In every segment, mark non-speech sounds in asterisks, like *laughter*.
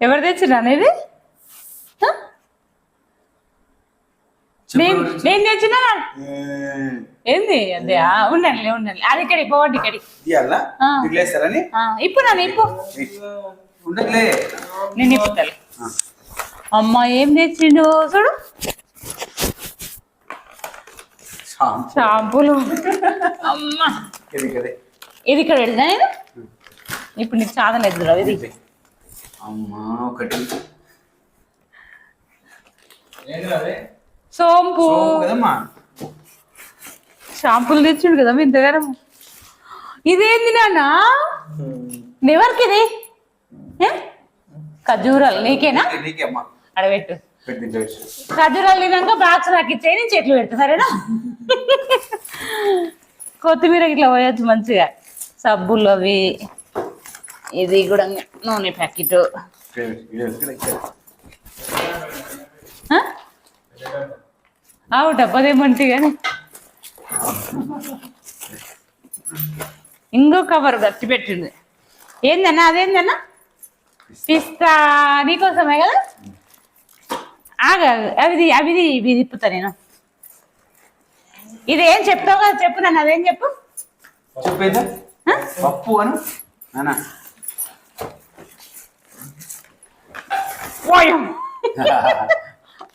ఎవరు తెచ్చిరా అనేది? నేను తెచ్చినా ఏంది? అదే ఆ, ఉండండి ఉండండి. అది ఇక్కడికి పోవండి ఇక్కడికి. ఇప్పుడు నన్ను ఇప్పు నేను ఇప్పుతాను అమ్మ ఏం తెచ్చిండు చూడు. షాంపూ. షాంపూలు. *laughs* అమ్మ. ఇది ఇక్కడ. నేను. ఇప్పుడు నీకు సాధన ఎదురు ఇది. అమ్మా ఒకటి. సోంపు కదమ్మా? షాంపూలు తెచ్చిండు కదా మీ ఇంతగానం. ఇదేంది నాన్న? ఎవరికి ఇది? ఏ? ఖర్జూరాలు. నీకేనా? నీకే అమ్మా. అడబెట్టు. ఖర్జూరాలు తినాక బాక్స్ నాకు ఇచ్చేయి నేను చెట్లు పెడతా సరేనా? *laughs* కొత్తిమీర ఇట్లా పోయొచ్చు మంచిగా. సబ్బులు అవి. ఇది కూడా నూనె ప్యాకెట్. ఆవు డబ్బదేమంటే కానీ. ఇంకో కవర్ గట్టి పెట్టింది. ఏందన్నా అదేందన్నా? పిస్తా నీకోసమే కదా? ఆగా అవిది అవిది ఇవి తిప్పుతా నేను. ఇది ఏం చెప్తావు కదా? చెప్పు నన్ను అదేం చెప్పు? పప్పు అను? పోయాం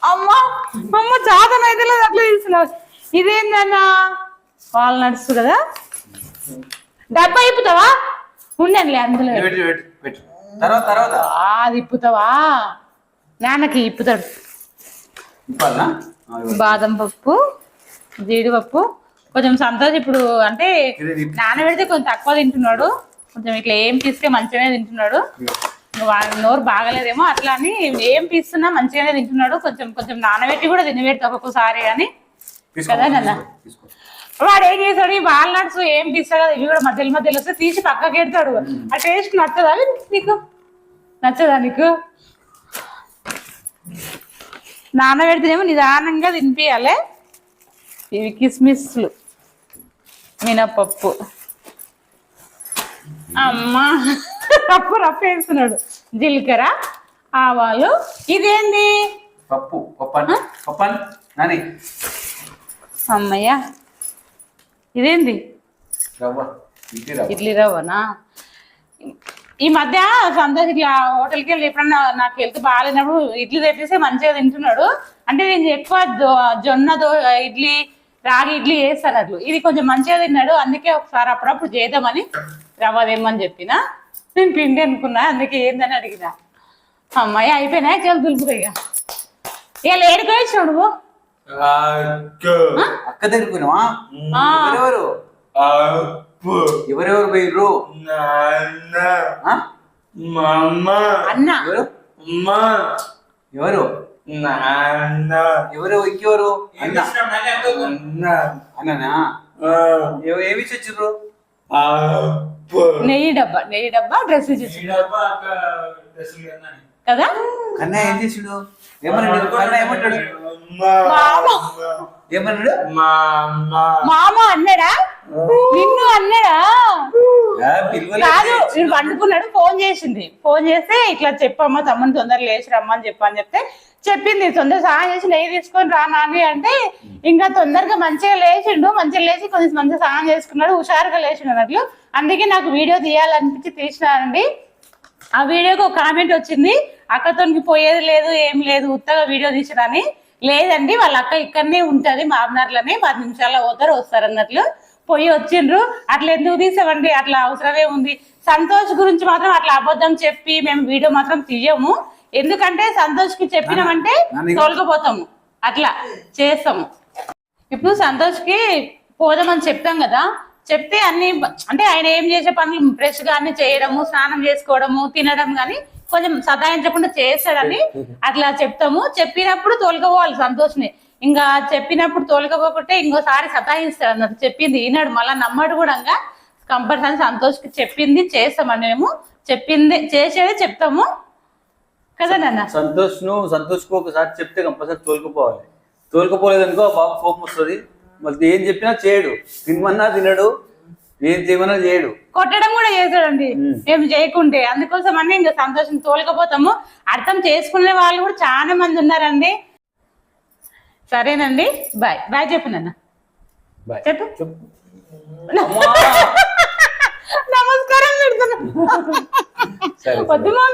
అమ్మా అమ్మ చాతన అయితే లేదు అట్లా తీసుకున్నావు ఇదేందన్నా? వాల్నట్స్ కదా? డబ్బా ఇప్పుతావా? ఉండండిలే అందులో. అది ఇప్పుతావా? నాన్నకి ఇప్పుతాడు. బాదం పప్పు జీడిపప్పు కొంచెం సంతోష్ ఇప్పుడు అంటే. నానబెడితే కొంచెం తక్కువ తింటున్నాడు. కొంచెం ఇట్లా ఏం తీసుకే మంచిగానే తింటున్నాడు. వాడి నోరు బాగలేదేమో అట్లా అని ఏం తీస్తున్నా మంచిగానే తింటున్నాడు. కొంచెం కొంచెం నానబెట్టి కూడా తినబెడతా ఒక్కొక్కసారి అని. కదా. వాడు ఏం చేస్తాడు? ఈ వాల్నట్స్ ఏం తీస్తాడు కదా ఇవి కూడా మధ్యలో మధ్యలో వస్తే తీసి పక్కకి ఎడతాడు ఆ టేస్ట్ నచ్చదా నీకు? నచ్చదా నీకు? నానబెడితేనేమో నిదానంగా తినిపించాలి ఇవి కిస్మిస్లు మినపప్పు. అమ్మా. రప్పు రప్పు వేస్తున్నాడు. జీలకర్ర ఆవాలు. ఇదేంది? పప్పు. పప్పన్. పప్పన్? నాని. అమ్మయ్య. ఇదేంది? రవ్వ. ఇడ్లీ రవ్వ. ఇడ్లీ రవ్వనా? ఈ మధ్య సంతోష్ ఇట్లా హోటల్కి వెళ్ళి ఎప్పుడన్నా నాకు హెల్త్ బాగాలేనప్పుడు ఇడ్లీ తెప్పిస్తే మంచిగా తింటున్నాడు. అంటే నేను ఎక్కువ జొన్న దో ఇడ్లీ రాగి ఇడ్లీ వేస్తాను అట్లు. ఇది కొంచెం మంచిగా తిన్నాడు. అందుకే ఒకసారి అప్పుడప్పుడు చేద్దామని రవ్వ తెమ్మని చెప్పిన. నేను పిండి అనుకున్నా అందుకే ఏందని అడిగిన. అమ్మాయి అయిపోయినా చాలా దులుపుగా ఇక. ఇక ఏడుకోవచ్చు నువ్వు? అక్క. దగ్గరుకున్నావా ఆ. ఎవరెవరు? ఎవరెవరు పోయిర్రు? ఆ? అన్న. ఎవరు? ఎవరు? ఎవరు? ఇంకెవరు? అన్న. అన్ననా? ఏమి ఇచ్చి వచ్చిర్రు? నెయ్యి డబ్బా నెయ్యి డబ్బా డ్రెస్ కదా? కన్నా ఏం చేసిండు? ఏమన్నాడు? కన్నా ఏమంటాడు? మామ. ఏమన్నాడు? మామ. అన్నాడా? నిన్ను అన్నాడా. కాదు పండుకున్నాడు ఫోన్ చేసింది. ఫోన్ చేస్తే ఇట్లా చెప్పమ్మా తమ్ముని తొందర లేచి రమ్మని చెప్పని చెప్తే చెప్పింది తొందర సహాయం చేసి నెయ్యి తీసుకొని రా నాని అంటే ఇంకా తొందరగా మంచిగా లేచిండు మంచిగా లేచి కొంచెం మంచిగా సహాయం చేసుకున్నాడు హుషారుగా లేచిండు అన్నట్లు. అందుకే నాకు వీడియో తీయాలనిపించి తీసినానండి. ఆ వీడియోకి ఒక కామెంట్ వచ్చింది అక్కతోనికి పోయేది లేదు ఏం లేదు ఉత్తగా వీడియో తీసిరని లేదండి వాళ్ళ అక్క ఇక్కడనే ఉంటది మామనార్లోనే పది నిమిషాల్లో పోతారు వస్తారు అన్నట్లు. పోయి వచ్చిండ్రు. అట్లా ఎందుకు తీసామండి? అట్లా అవసరమే ఉంది. సంతోష్ గురించి మాత్రం అట్లా అబద్ధం చెప్పి మేము వీడియో మాత్రం తీయము. ఎందుకంటే సంతోష్కి చెప్పినామంటే నాన్న, తోలుకపోతాము అట్లా చేస్తాము. ఇప్పుడు సంతోష్కి పోదామని చెప్తాం కదా. చెప్తే అన్ని అంటే ఆయన ఏం చేసే పనులు ఫ్రెష్గా అన్ని చేయడము స్నానం చేసుకోవడము తినడం కానీ కొంచెం సతాయించకుండా చేస్తాడని *laughs* అట్లా చెప్తాము. చెప్పినప్పుడు తోలుకపోవాలి సంతోష్ని. ఇంకా చెప్పినప్పుడు తోలుకపోకుంటే ఇంకోసారి సతాయిస్తాడు అన్నట్టు చెప్పింది. ఈనాడు మళ్ళీ నమ్మడు కూడా కంపల్సరీ సంతోష్కి చెప్పింది చేస్తామని మేము చెప్పింది చేసేది చెప్తాము. కదా నాన్న? సంతోష్ నువ్వు సంతోష్కు ఒకసారి చెప్తే కంపల్సరీ తోలుకపోవాలి. తోలుకపోలేదు అనుకో బాబు కోపం వస్తుంది. మళ్ళీ ఏం చెప్పినా చేయడు. తిమ్మన్నా తినడు. ఏం చేయమన్నా చేయడు. కొట్టడం కూడా చేస్తాడండి. మేము. చేయకుంటే. అందుకోసం అన్నీ ఇంకా సంతోషం తోలుకపోతాము. అర్థం చేసుకునే వాళ్ళు కూడా చాలా మంది ఉన్నారండి. సరేనండి. బాయ్. బాయ్ చెప్పు నన్న. చెప్పు. నమస్కారం పెడుతున్నా. వద్దు మా